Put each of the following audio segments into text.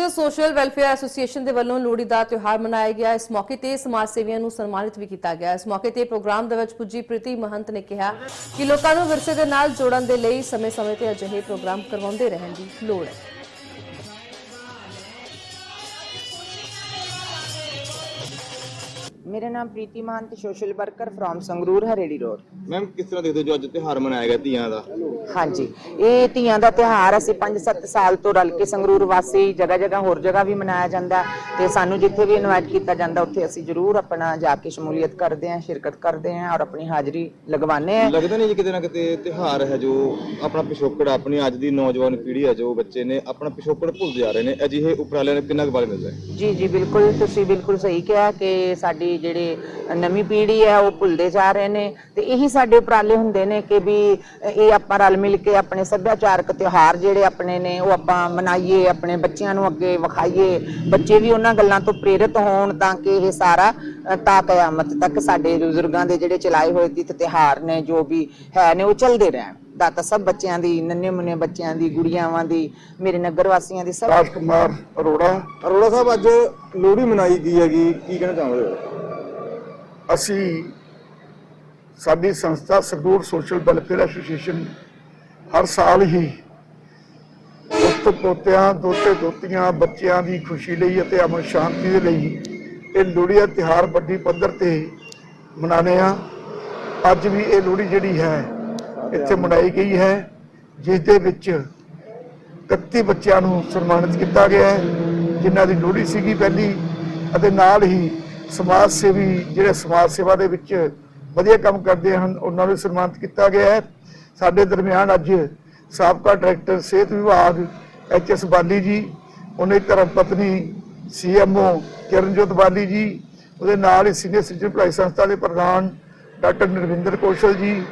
ਵਿੱਚ social welfare association ਦੇ ਵੱਲੋਂ ਲੋਹੜੀ ਦਾ ਤਿਉਹਾਰ ਮਨਾਇਆ ਗਿਆ। ਇਸ ਮੌਕੇ ਤੇ ਸਮਾਜ ਸੇਵੀਆਂ ਨੂੰ ਸਨਮਾਨਿਤ ਵੀ ਕੀਤਾ ਗਿਆ। ਇਸ ਮੌਕੇ ਤੇ ਪ੍ਰੋਗਰਾਮ ਦੇ ਵਿੱਚ ਪੁੱਜੀ ਪ੍ਰੀਤੀ ਮਹੰਤ ਨੇ ਕਿਹਾ ਕਿ ਲੋਕਾਂ ਨੂੰ ਵਿਰਸੇ ਦੇ ਨਾਲ ਜੋੜਨ ਦੇ ਲਈ ਸਮੇਂ-ਸਮੇਂ ਤੇ ਅਜਿਹੇ ਪ੍ਰੋਗਰਾਮ ਕਰਵਾਉਂਦੇ ਰਹਿਣ ਦੀ ਲੋੜ ਹੈ। ਮੇਰਾ ਨਾਮ Preeti Mahant social worker from Sangrur Haredi road ma'am ਕਿਸ ਤਰ੍ਹਾਂ ਦੇਖਦੇ ਹੋ ਜੋ ਅੱਜ ਤਿਉਹਾਰ ਮਨਾਇਆ ਗਿਆ ਧੀਆਂ ਦਾ? ਹਾਂਜੀ ਇਹ ਧੀਆਂ ਦਾ ਤਿਉਹਾਰ ਅਸੀਂ 5-7 ਸਾਲ ਤੋਂ ਰਲ ਕੇ ਸੰਗਰੂਰ ਵਾਸੀ ਜਗ੍ਹਾ ਜਗ੍ਹਾ ਹੋਰ ਜਗ੍ਹਾ ਵੀ ਮਨਾਇਆ ਜਾਂਦਾ ਤੇ ਸਾਨੂੰ ਜਿੱਥੇ ਵੀ ਇਨਵਾਈਟ ਕੀਤਾ ਜਾਂਦਾ ਉੱਥੇ ਅਸੀਂ ਜ਼ਰੂਰ ਆਪਣਾ ਜਾ ਕੇ ਸ਼ਮੂਲੀਅਤ ਕਰਦੇ ਹਾਂ ਸ਼ਿਰਕਤ ਕਰਦੇ ਹਾਂ ਔਰ ਆਪਣੀ ਹਾਜ਼ਰੀ ਲਗਵਾਉਂਦੇ ਹਾਂ। ਲੱਗਦਾ ਨਹੀਂ ਜੀ ਕਿਤੇ ਨਾ ਕਿਤੇ ਤਿਉਹਾਰ ਹੈ ਜੋ ਆਪਣਾ ਪਿਛੋਕੜ ਆਪਣੀ ਅੱਜ ਦੀ ਨੌਜਵਾਨ ਪੀੜ੍ਹੀ ਹੈ ਜੋ ਬੱਚੇ ਨੇ ਆਪਣਾ ਪਿਛੋਕੜ ਭੁੱਲਦੇ ਜਾ ਰਹੇ ਨੇ। ਅਜਿਹੇ ਉਪਰਾਲਿਆਂ ਨੇ ਕਿੰਨਾ ਕੁ ਬਲ ਮਿਲਦਾ ਹੈ? ਜੀ ਜੀ ਬਿਲਕੁਲ ਤੁਸੀਂ ਬਿਲਕੁਲ ਸਹੀ ਕਿਹਾ ਕਿ ਸਾਡੀ ਜਿਹੜੇ ਨਵੀਂ ਪੀੜ੍ਹੀ ਹੈ ਉਹ ਭੁੱਲਦੇ ਜਾ ਰਹੇ ਨੇ ਤੇ ਇਹੀ ਸਾਡੇ ਉਪਰਾਲੇ ਹੁੰਦੇ ਨੇ ਕਿ ਵੀ ਇਹ ਆਪਾਂ ਰਲ ਮਿਲ ਕੇ ਆਪਣੇ ਸੱਭਿਆਚਾਰਕ ਤਿਉਹਾਰ ਜਿਹੜੇ ਆਪਣੇ ਨੇ ਉਹ ਆਪਾਂ ਮਨਾਈਏ ਆਪਣੇ ਬੱਚਿਆਂ ਨੂੰ ਅੱਗੇ ਵਿਖਾਈਏ ਬੱਚੇ ਵੀ ਉਹਨਾਂ ਗੱਲਾਂ ਤੋਂ ਪ੍ਰੇਰਿਤ ਹੋਣ ਤਾਂ ਕਿ ਇਹ ਸਾਰਾ ਅ, ਕਿਆਮਤ ਤੱਕ ਸਾਡੇ ਬਜ਼ੁਰਗਾਂ ਦੇ ਜਿਹੜੇ ਚਲਾਏ ਹੋਏ ਤਿਥ ਤਿਉਹਾਰ ਨੇ ਜੋ ਵੀ ਹੈ ਨੇ ਉਹ ਚੱਲਦੇ ਰਹਿਣ। ਦਾਤਾ ਸਭ ਬੱਚਿਆਂ ਦੀ ਨੰਨੇ ਮੁੰਨੇ ਬੱਚਿਆਂ ਦੀ ਗੁੜੀਆਵਾਂ ਦੀ ਮੇਰੇ ਨਗਰ ਵਾਸੀਆਂ ਦੀ ਸਭ ਰਾਜ ਕੁਮਾਰ ਅਰੋੜਾ। ਅਰੋੜਾ ਸਾਹਿਬ ਅੱਜ ਲੋਹੜੀ ਮਨਾਈ ਗਈ ਹੈਗੀ ਕੀ ਕਹਿਣਾ ਚਾਹੋਗੇ? ਅਸੀਂ ਸਾਡੀ ਸੰਸਥਾ ਸੰਗਰੂਰ ਸੋਸ਼ਲ ਵੈਲਫੇਅਰ ਐਸੋਸੀਏਸ਼ਨ ਹਰ ਸਾਲ ਹੀ ਪੁੱਤ ਪੋਤਿਆਂ, ਦੋਤੇ, ਦੋਤੀਆਂ, ਬੱਚਿਆਂ ਦੀ ਖੁਸ਼ੀ ਲਈ ਅਤੇ ਅਮਨ ਸ਼ਾਂਤੀ ਦੇ ਲਈ ਇਹ ਲੋਹੜੀ ਦਾ ਤਿਉਹਾਰ ਵੱਡੀ ਪੱਧਰ ਤੇ ਮਨਾਉਂਦੇ ਆ ਅੱਜ ਵੀ ਇਹ ਲੋਹੜੀ ਜਿਹੜੀ ਹੈ, ਇੱਥੇ ਮਨਾਈ ਗਈ ਹੈ, ਜਿਸ ਦੇ ਵਿੱਚ 31 ਬੱਚਿਆਂ ਨੂੰ ਸਨਮਾਨਿਤ ਕੀਤਾ ਗਿਆ ਹੈ, ਜਿਨ੍ਹਾਂ ਦੀ ਲੋਹੜੀ ਸੀਗੀ ਪਹਿਲੀ ਅਤੇ ਨਾਲ ਹੀ ਸਮਾਜ ਸੇਵੀ ਜਿਹੜੇ ਸਮਾਜ ਸੇਵਾ ਦੇ ਵਿੱਚ ਵਧੀਆ ਕੰਮ ਕਰਦੇ ਹਨ, ਉਹਨਾਂ ਨੂੰ ਸਨਮਾਨਿਤ ਕੀਤਾ ਗਿਆ ਹੈ। ਸਾਡੇ ਦਰਮਿਆਨ ਅੱਜ ਸਾਬਕਾ ਡਾਇਰੈਕਟਰ ਸਿਹਤ ਵਿਭਾਗ ਐਚ ਐਸ ਬਾਲੀ ਜੀ, ਉਹਨੇ ਧਰਮ ਪਤਨੀ ਸੀਐਮਓ ਕਿਰਨਜੋਤ ਬਾਲੀ ਜੀ, ਉਹਦੇ ਨਾਲ ਹੀ ਸੀਨੀਅਰ ਸਿਟੀ ਭਲਾਈ ਸੰਸਥਾ ਦੇ ਪ੍ਰਧਾਨ ਡਾਕਟਰ ਨਰਵਿੰਦਰ ਕੌਸ਼ਲ ਜੀ,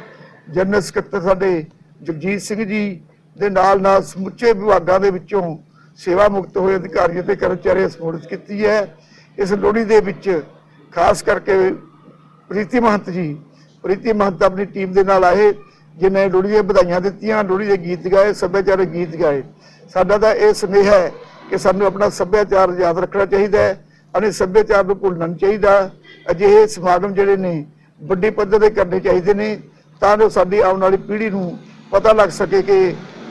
ਜਨਰਲ ਸਕੱਤਰ ਸਾਡੇ ਜਗਜੀਤ ਸਿੰਘ ਜੀ, ਦੇ ਨਾਲ ਨਾਲ ਸਮੁੱਚੇ ਵਿਭਾਗਾਂ ਦੇ ਵਿੱਚੋਂ ਸੇਵਾ ਮੁਕਤ ਹੋਏ ਅਧਿਕਾਰੀਆਂ ਤੇ ਕਰਮਚਾਰੀਆਂ ਸਮੂਲਿਤ ਕੀਤੀ ਹੈ। ਇਸ ਲੋਹੜੀ ਦੇ ਵਿੱਚ, ਖਾਸ ਕਰਕੇ ਪ੍ਰੀਤੀ ਮਹੰਤ ਜੀ, ਪ੍ਰੀਤੀ ਮਹੰਤ ਆਪਣੀ ਟੀਮ ਦੇ ਨਾਲ ਆਏ, ਜਿਨ੍ਹਾਂ ਨੇ ਲੋਹੜੀ ਦੀਆਂ ਵਧਾਈਆਂ ਦਿੱਤੀਆਂ, ਲੋਹੜੀ ਦੇ ਗੀਤ ਗਾਏ, ਸੱਭਿਆਚਾਰਕ ਗੀਤ ਗਾਏ। ਸਾਡਾ ਤਾਂ ਇਹ ਸੁਨੇਹਾ ਹੈ ਕਿ ਸਾਨੂੰ ਆਪਣਾ ਸੱਭਿਆਚਾਰ ਯਾਦ ਰੱਖਣਾ ਚਾਹੀਦਾ ਹੈ ਅਤੇ ਸੱਭਿਆਚਾਰ ਨੂੰ ਭੁੱਲਣਾ ਨਹੀਂ ਚਾਹੀਦਾ। ਅਜਿਹੇ ਸਮਾਗਮ ਜਿਹੜੇ ਨੇ, ਵੱਡੇ ਪੱਧਰ ਤੇ ਕਰਨੇ ਚਾਹੀਦੇ ਨੇ, ਤਾਂ ਜੋ ਸਾਡੀ ਆਉਣ ਵਾਲੀ ਪੀੜ੍ਹੀ ਨੂੰ ਪਤਾ ਲੱਗ ਸਕੇ ਕਿ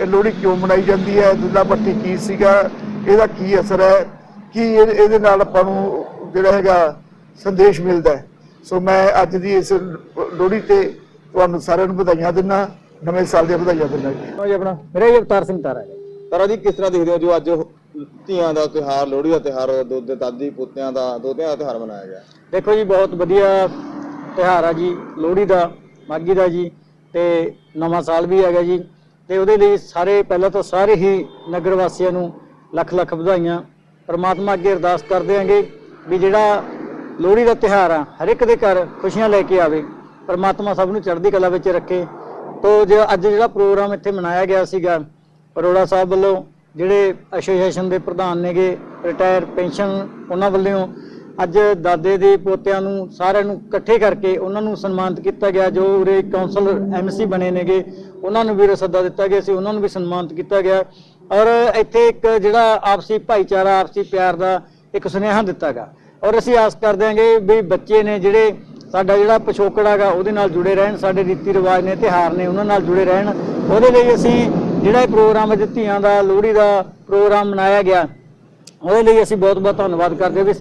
ਇਹ ਲੋਹੜੀ ਕਿਉਂ ਮਨਾਈ ਜਾਂਦੀ ਹੈ, ਦੁੱਲਾ ਭੱਟੀ ਕੀ ਸੀਗਾ, ਇਹਦਾ ਕੀ ਅਸਰ ਹੈ ਕੀ ਇਹ- ਇਹਦੇ ਨਾਲ ਆਪਾਂ ਨੂੰ ਜਿਹੜਾ ਹੈਗਾ ਸੰਦੇਸ਼ ਮਿਲਦਾ ਹੈ। ਸੋ ਮੈਂ ਅੱਜ ਦੀ ਇਸ ਲੋਹੜੀ ਤੇ ਤੁਹਾਨੂੰ ਸਾਰਿਆਂ ਨੂੰ ਵਧਾਈਆਂ ਦਿੰਦਾ ਨਵੇਂ ਸਾਲ ਦੀਆਂ ਵਧਾਈਆਂ ਦਿੰਦਾ ਜੀ। ਜੀ ਆਪਣਾ ਮੇਰਾ ਅਵਤਾਰ ਸਿੰਘ ਤਾਰਾ ਹੈ ਤਾਰਾ ਜੀ ਕਿਸ ਤਰ੍ਹਾਂ ਦੇਖਦੇ ਹੋ ਜੋ ਅੱਜ ਧੀਆਂ ਦਾ ਤਿਉਹਾਰ ਲੋਹੜੀ ਦਾ ਤਿਉਹਾਰ ਦੁੱਧ ਦਾਦੀ ਪੁੱਤਿਆਂ ਦਾ ਦੋਤਿਆਂ ਦਾ ਤਿਉਹਾਰ ਮਨਾਇਆ ਗਿਆ? ਦੇਖੋ ਜੀ ਬਹੁਤ ਵਧੀਆ ਤਿਉਹਾਰ ਆ ਜੀ ਲੋਹੜੀ ਦਾ ਮਾਘੀ ਦਾ ਜੀ ਤੇ ਨਵਾਂ ਸਾਲ ਵੀ ਹੈਗਾ ਜੀ। ਤੇ ਉਹਦੇ ਲਈ ਸਾਰੇ ਪਹਿਲਾਂ ਤਾਂ ਸਾਰੇ ਹੀ ਨਗਰ ਵਾਸੀਆਂ ਨੂੰ ਲੱਖ ਲੱਖ ਵਧਾਈਆਂ। ਪਰਮਾਤਮਾ ਅੱਗੇ ਅਰਦਾਸ ਕਰਦੇ ਆਂਗੇ ਵੀ ਜਿਹੜਾ ਲੋਹੜੀ ਦਾ ਤਿਉਹਾਰ ਆ, ਹਰ ਇੱਕ ਦੇ ਘਰ ਖੁਸ਼ੀਆਂ ਲੈ ਕੇ ਆਵੇ, ਪਰਮਾਤਮਾ ਸਭ ਨੂੰ ਚੜ੍ਹਦੀ ਕਲਾ ਵਿੱਚ ਰੱਖੇ। ਤੋ ਜੋ ਅੱਜ ਜਿਹੜਾ ਪ੍ਰੋਗਰਾਮ ਇੱਥੇ ਮਨਾਇਆ ਗਿਆ ਸੀਗਾ, ਅਰੋੜਾ ਸਾਹਿਬ ਵੱਲੋਂ, ਜਿਹੜੇ ਐਸੋਸੀਏਸ਼ਨ ਦੇ ਪ੍ਰਧਾਨ ਨੇਗੇ, ਰਿਟਾਇਰ ਪੈਨਸ਼ਨ ਉਹਨਾਂ ਵੱਲੋਂ, ਅੱਜ ਦਾਦੇ ਦੇ ਪੋਤਿਆਂ ਨੂੰ ਸਾਰਿਆਂ ਨੂੰ ਇਕੱਠੇ ਕਰਕੇ ਉਹਨਾਂ ਨੂੰ ਸਨਮਾਨਿਤ ਕੀਤਾ ਗਿਆ, ਜੋ ਉਰੇ ਕਾਉਂਸਲ ਐਮਸੀ ਬਣੇ ਨੇਗੇ, ਉਹਨਾਂ ਨੂੰ ਵੀ ਸੱਦਾ ਦਿੱਤਾ ਗਿਆ ਸੀ, ਉਹਨਾਂ ਨੂੰ ਵੀ ਸਨਮਾਨਿਤ ਕੀਤਾ ਗਿਆ। ਔਰ ਇੱਥੇ ਇੱਕ ਜਿਹੜਾ ਆਪਸੀ ਭਾਈਚਾਰਾ, ਆਪਸੀ ਪਿਆਰ ਦਾ ਇੱਕ ਸੁਨੇਹਾ ਦਿੱਤਾ ਗਿਆ। ਔਰ ਅਸੀਂ ਆਸ ਕਰਦੇ ਹਾਂਗੇ ਵੀ ਬੱਚੇ ਨੇ ਜਿਹੜੇ ਸਾਡਾ ਜਿਹੜਾ ਪਿਛੋਕੜ ਹੈਗਾ, ਉਹਦੇ ਨਾਲ ਜੁੜੇ ਰਹਿਣ, ਸਾਡੇ ਰੀਤੀ ਰਿਵਾਜ ਨੇ, ਤਿਉਹਾਰ ਨੇ, ਉਹਨਾਂ ਨਾਲ ਜੁੜੇ ਰਹਿਣ। ਉਹਦੇ ਲਈ ਅਸੀਂ ਜਿਹੜਾ ਇਹ ਪ੍ਰੋਗਰਾਮ ਅੱਜ ਧੀਆਂ ਦਾ, ਲੋਹੜੀ ਦਾ ਪ੍ਰੋਗਰਾਮ ਮਨਾਇਆ ਗਿਆ, ਉਹਦੇ ਲਈ ਅਸੀਂ ਬਹੁਤ ਬਹੁਤ ਧੰਨਵਾਦ ਕਰਦੇ ਹਾਂ। ਵੀ